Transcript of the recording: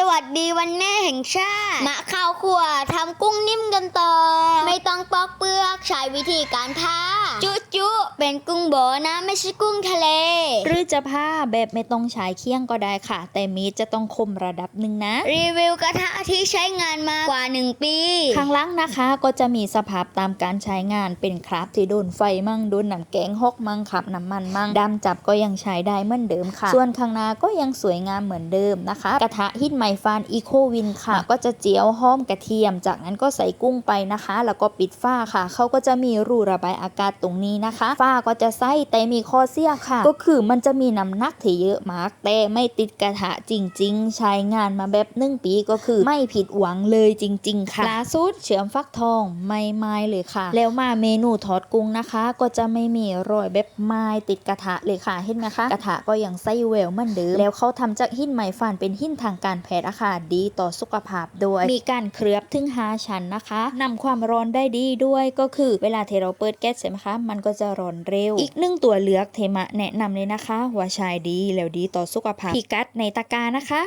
สวัสดีวันแม่แห่งชาติมาข้าวขัวทำกุ้งนิ่มกันต่อ ไม่ต้องปอกเปลือก ใช้วิธีการท่าจุจุเป็นกุ้งโบนะ ไม่ใช่กุ้งทะเล หรือจะผ้าแบบไม่ต้องใช้เคี่ยงก็ได้ค่ะ แต่มีดจะต้องคมระดับหนึ่งนะ รีวิวกระทะที่ใช้งานมากว่า 1 ปี ข้างล่างนะคะก็จะมีสภาพตามการใช้งานเป็นคราบที่โดนไฟมั่งโดนน้ำแกงฮอกมั่งขับน้ำมันมั่งดำจับก็ยังใช้ได้เหมือนเดิมค่ะ ส่วนข้างหน้าก็ยังสวยงามเหมือนเดิมนะคะ กระทะฮิตไมฟานอีโควินค่ะ ก็จะเจียวหอมกระเทียม จากนั้นก็ใส่กุ้งไปนะคะ แล้วก็ปิดฝ้าค่ะเขาก็ก็จะมีรูระบายอากาศตรงนี้นะคะฝ้าก็จะใส่แต่มีข้อเสียค่ะ ก็คือมันจะมีน้ำหนักที่เยอะมากแต่ไม่ติดกระทะจริง ๆ ใช้งานมาแบบหนึ่งปีก็คือไม่ผิดหวังเลยจริง ๆ ค่ะล่าสุดเฉือมฟักทองไม่ไม้เลยค่ะ แล้วมาเมนูทอดกุ้งนะคะ ก็จะไม่มีรอยแบบไม้ติดกระทะเลยค่ะเห็นไหมคะกระทะก็ยังไส้แววเหมือนเดิมแล้วเขาทำจากหินไม้ฟานเป็นหินทางการแพทย์อะค่ะดีต่อสุขภาพด้วย มีการเคลือบถึง5ชั้นนะคะนำความร้อนได้ดีด้วยก็คือเวลาเทเราเปิดแก๊สใช่ไหมคะ มันก็จะร้อนเร็ว อีกหนึ่งตัวเลือกเทมะแนะนำเลยนะคะว่ายดีแล้วดีต่อสุขภาพพิกัดในตะกร้านะคะ